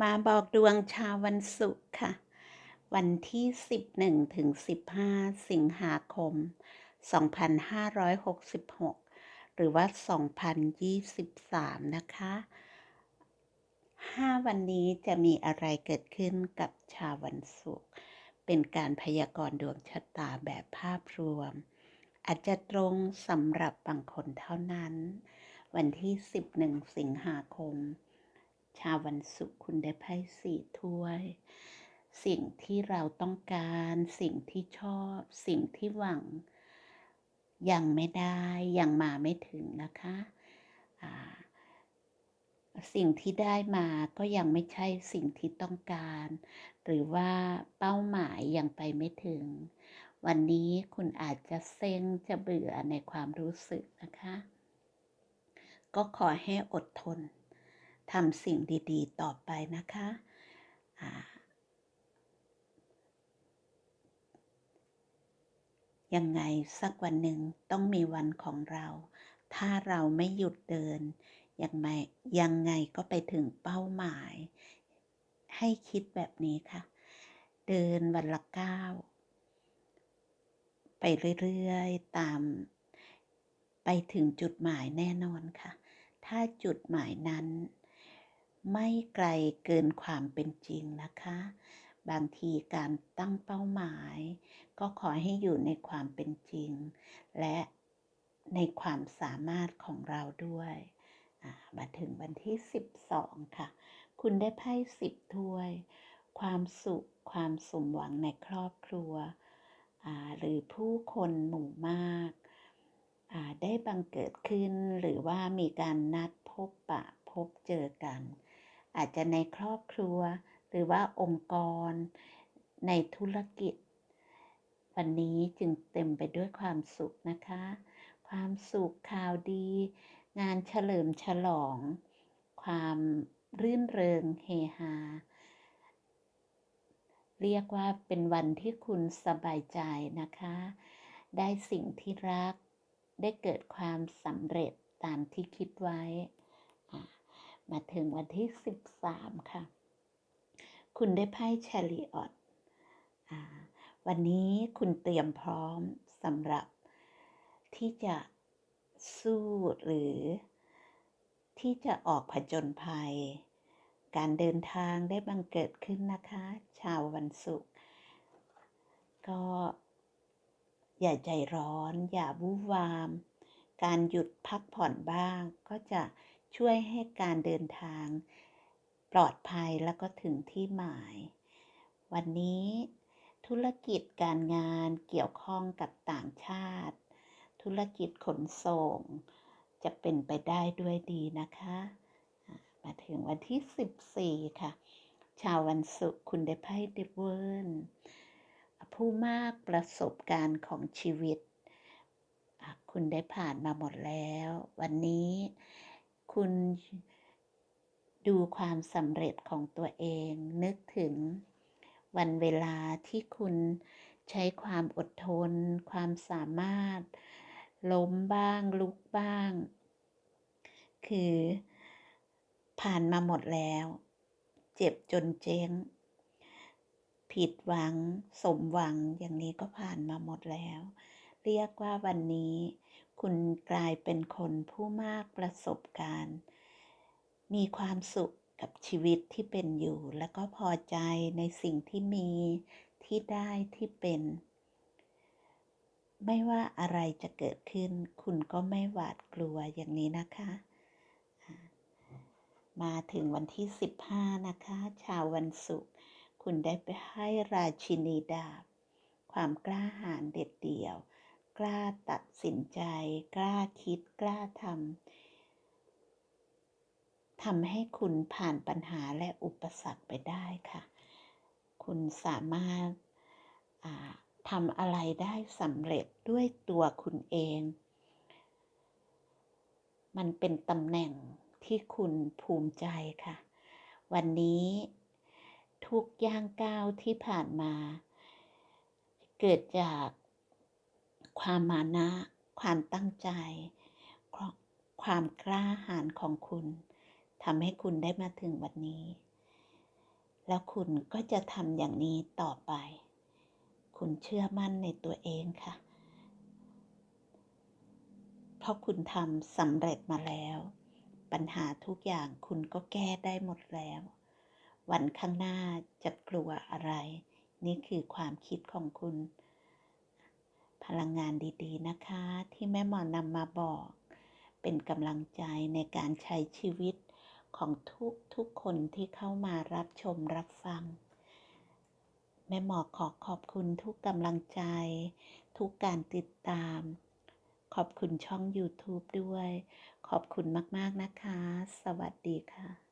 มาบอกดวงชาววันศุกร์ค่ะ วันที่ 11 ถึง 15 สิงหาคม 2566 หรือว่า 2023 นะคะ 5 วันนี้จะมีอะไรเกิดขึ้นกับชาววันศุกร์ เป็นการพยากรณ์ดวงชะตาแบบภาพรวม อาจจะตรงสำหรับบางคนเท่านั้น วันที่ 11 สิงหาคม ชาววันศุกร์คุณได้ไพ่สี่ถ้วย สิ่งที่เราต้องการ สิ่งที่ชอบ สิ่งที่หวัง ยังไม่ได้ ยังมาไม่ถึงนะคะสิ่งที่ได้มาก็ยังไม่ใช่สิ่งที่ต้องการ หรือว่าเป้าหมายยังไปไม่ถึง วันนี้คุณอาจจะเซ็งจะเบื่อในความรู้สึกนะคะ ก็ขอให้อดทน ทำสิ่งดีๆ ต่อไปนะคะยังไงสักวันหนึ่งต้องมีวันของเรา ถ้าเราไม่หยุดเดิน ยังไงยังไงก็ไปถึงเป้าหมาย ให้คิดแบบนี้ค่ะ เดินวันละก้าวไปเรื่อยๆ ตาม ไปถึงจุดหมายแน่นอนค่ะ ถ้าจุดหมายนั้น ไม่ไกลเกินความเป็นจริงนะคะ บางทีการตั้งเป้าหมาย ก็ขอให้อยู่ในความเป็นจริง และในความสามารถของเราด้วยมาถึงวันที่ 12 ค่ะ คุณได้ไพ่สิบถ้วย ความสุข ความสมหวังในครอบครัว หรือผู้คนหมู่มาก ได้บังเกิดขึ้นหรือว่ามีการนัดพบปะพบเจอกัน อาจจะในครอบครัว หรือว่าองค์กร ในธุรกิจ วันนี้จึงเต็มไปด้วยความสุขนะคะ ความสุขข่าวดี งานเฉลิมฉลอง ความรื่นเริงเฮฮาเรียกว่าเป็นวันที่คุณสบายใจนะคะ ได้สิ่งที่รัก ได้เกิดความสำเร็จตามที่คิดไว้ มาถึงวันที่ 13 ค่ะ คุณได้ไพ่เชลีออตวันนี้คุณเตรียมพร้อมสำหรับที่จะสู้หรือที่จะออกผจญภัย การเดินทางได้บังเกิดขึ้นนะคะ ชาววันศุกร์ก็อย่าใจร้อน อย่าวู่วาม การหยุดพักผ่อนบ้างก็จะ ช่วยให้การเดินทาง ปลอดภัยแล้วก็ถึงที่หมาย วันนี้ธุรกิจการงานเกี่ยวข้องกับต่างชาติ ธุรกิจขนส่ง จะเป็นไปได้ด้วยดีนะคะ มาถึงวันที่ 14 ค่ะ ชาววันศุกร์คุณได้ไพ่เดเวิร์นผู้มากประสบการณ์ของชีวิต คุณได้ผ่านมาหมดแล้ว วันนี้ คุณดูความสำเร็จของตัวเอง นึกถึงวันเวลาที่คุณใช้ความอดทน ความสามารถ ล้มบ้าง ลุกบ้าง คือผ่านมาหมดแล้ว เจ็บจนเจ๊ง ผิดหวัง สมหวังอย่างนี้ก็ผ่านมาหมดแล้ว เรียกว่าวันนี้ คุณกลายเป็นคนผู้มากประสบการณ์ มีความสุขกับชีวิตที่เป็นอยู่ แล้วก็พอใจในสิ่งที่มีที่ได้ที่เป็น ไม่ว่าอะไรจะเกิดขึ้น คุณก็ไม่หวาดกลัวอย่างนี้นะคะ มาถึงวันที่ 15 นะคะ ชาววันศุกร์คุณได้ไปให้ราชินีดาบ ความกล้าหาญเด็ดเดี่ยว กล้าตัดสินใจ กล้าคิดกล้าทำทำให้คุณผ่านปัญหาและอุปสรรคไปได้ค่ะ คุณสามารถทำอะไรได้สำเร็จด้วยตัวคุณเอง มันเป็นตำแหน่งที่คุณภูมิใจค่ะ วันนี้ทุกย่างก้าวที่ผ่านมา เกิดจาก ความมานะ ความตั้งใจ ความกล้าหาญของคุณทำให้คุณได้มาถึงวันนี้ แล้วคุณก็จะทำอย่างนี้ต่อไป คุณเชื่อมั่นในตัวเองค่ะ เพราะคุณทำสำเร็จมาแล้ว ปัญหาทุกอย่างคุณก็แก้ได้หมดแล้ว วันข้างหน้าจะกลัวอะไร นี่คือความคิดของคุณ พลังงานดีๆนะคะ ที่แม่หมอนำมาบอก เป็นกำลังใจในการใช้ชีวิตของทุกทุกคนที่เข้ามารับชมรับฟัง แม่หมอขอขอบคุณทุกกำลังใจ ทุกการติดตาม ขอบคุณช่อง YouTube ด้วย ขอบคุณมาก ๆ นะคะ สวัสดีค่ะ